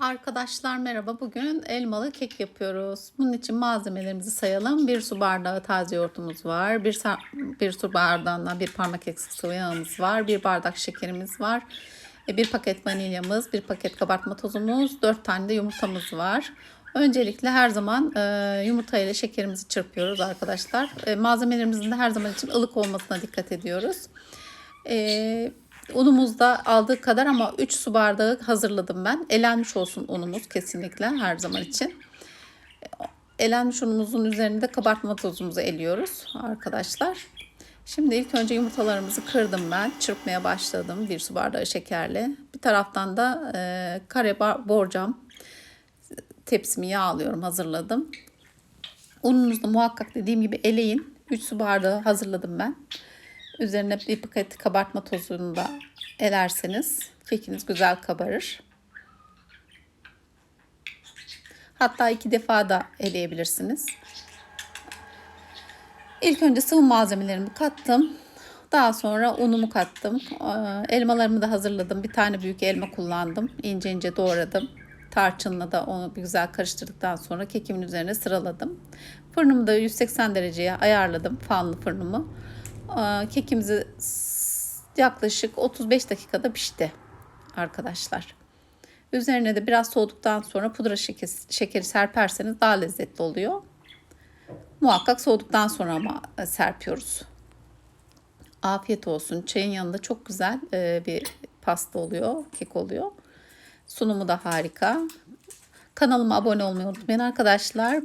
Arkadaşlar merhaba. Bugün elmalı kek yapıyoruz. Bunun için malzemelerimizi sayalım. Bir su bardağı taze yoğurtumuz var. Bir, bir su bardağına bir parmak eksik sıvı yağımız var. Bir bardak şekerimiz var. E, Bir paket vanilyamız, bir paket kabartma tozumuz, dört tane de yumurtamız var. Öncelikle her zaman e, yumurta ile şekerimizi çırpıyoruz arkadaşlar. E, malzemelerimizin de her zaman için ılık olmasına dikkat ediyoruz. E, unumuz da aldığı kadar ama 3 su bardağı hazırladım ben. Elenmiş olsun unumuz kesinlikle her zaman için. Elenmiş unumuzun üzerinde de kabartma tozumuzu eliyoruz arkadaşlar. Şimdi ilk önce yumurtalarımızı kırdım ben. Çırpmaya başladım bir su bardağı şekerle. Bir taraftan da e, kare borcam tepsimi yağlıyorum hazırladım. Ununuzu da muhakkak dediğim gibi eleyin. 3 su bardağı hazırladım ben. Üzerine bir paket kabartma tozunu da elerseniz kekiniz güzel kabarır. Hatta iki defa da eleyebilirsiniz. İlk önce sıvı malzemelerimi kattım. Daha sonra unumu kattım. Ee, Elmalarımı da hazırladım. Bir tane büyük elma kullandım. İnce ince doğradım. Tarçınla da onu güzel karıştırdıktan sonra kekimin üzerine sıraladım. Fırınımı da 180 dereceye ayarladım. Fanlı fırınımı. Kekimizi yaklaşık 35 dakikada pişti arkadaşlar. Üzerine de biraz soğuduktan sonra pudra şekeri, şekeri serperseniz daha lezzetli oluyor. Muhakkak soğuduktan sonra ama e, serpiyoruz. Afiyet olsun. Çayın yanında çok güzel e, bir pasta oluyor, kek oluyor. Sunumu da harika. Kanalıma abone olmayı unutmayın arkadaşlar.